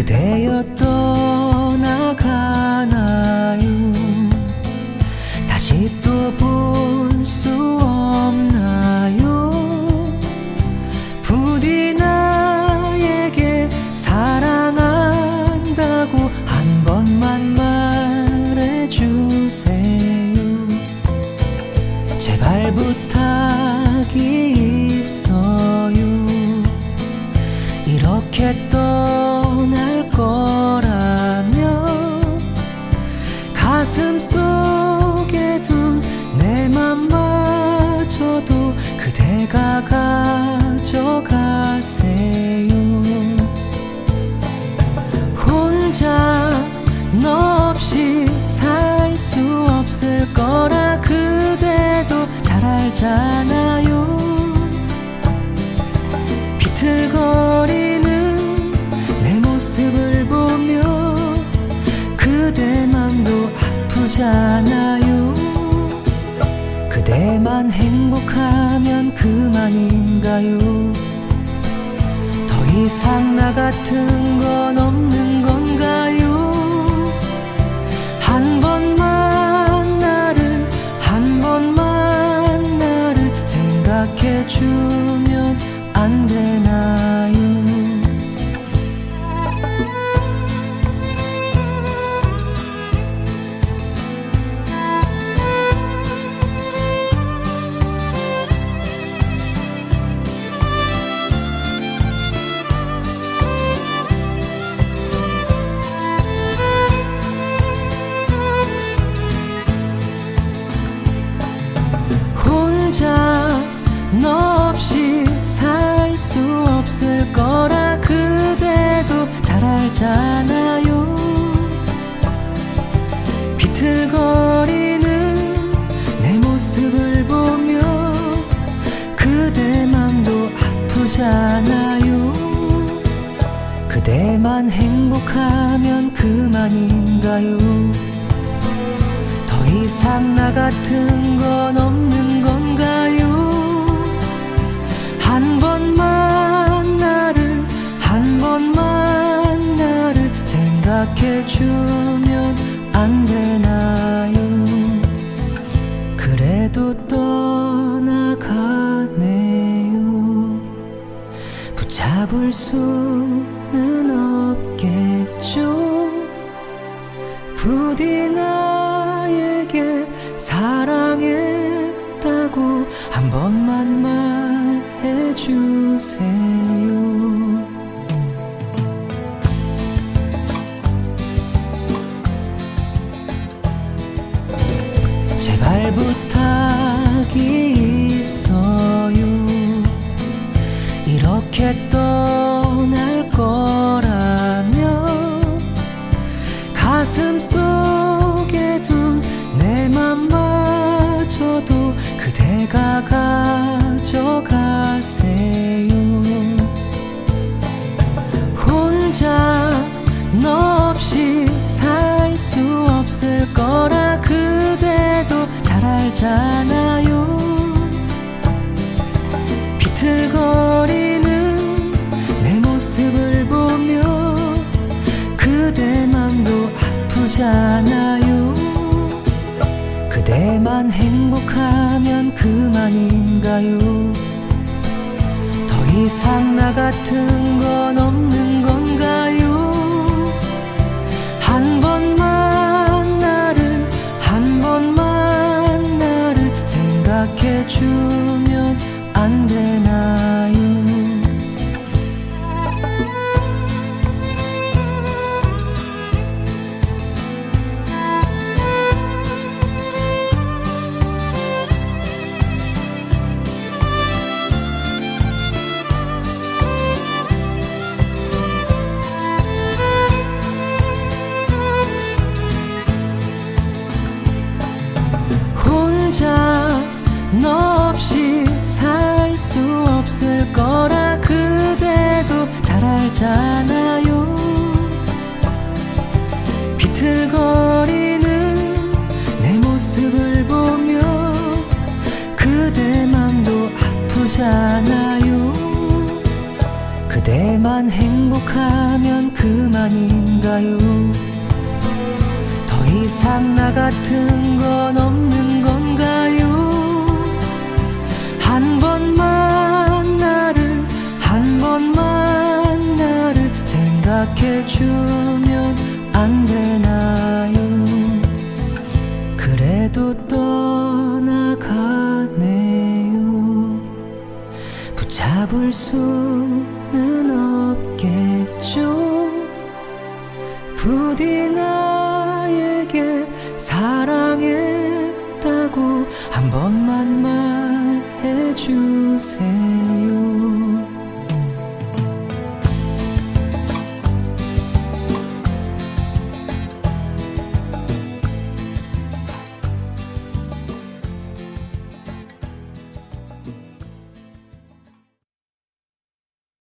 그대여 떠나가나요 다시 또 볼 수 없나요? 부디 나에게 사랑한다고 한 번만 말해주세요. 제발 부탁이 있어요 이렇게 떠날 거라면 가슴 속에 둔 내 맘마저도 그대가 가져가세요. 혼자 너 없이 살 수 없을 거라 그대도 잘 알잖아요. 비틀거 아프잖아요. 그대만 행복하면 그만인가요? 더 이상 나 같은 건 없는 건가요? 한 번만 나를 한 번만 나를 생각해 주 혼자 너 없이 살 수 없을 거라 그대도 잘 알잖아요. 비틀거리는 내 모습을 보며 그대 맘도 아프잖아요. 그대만 행복하면 그만인가요? 더 이상 나 같은 건 없는 주면 안 되나요? 그래도 떠나가네요. 붙잡을 수는 없겠죠. 부디 나에게 사랑했다고 한 번만 말해주세요. 부탁이 있어요. 이렇게 떠날 거 잘 알잖아요. 비틀거리는 내 모습을 보며 그대 맘도 아프잖아요. 그대만 행복하면 그만인가요? 더 이상 나 같은 건 없는 주면 안 되나요? 혼자 너 없이 살 수 없을 거라 그대도 잘 알잖아요. 비틀거리는 내 모습을 보며 그대 맘도 아프잖아요. 그대만 행복하면 그만인가요? 더 이상 나 같은 건 없는 주면 안 되나요? 그래도 떠나가네요. 붙잡을 수는 없겠죠. 부디 나에게 사랑했다고 한 번만 말해주세요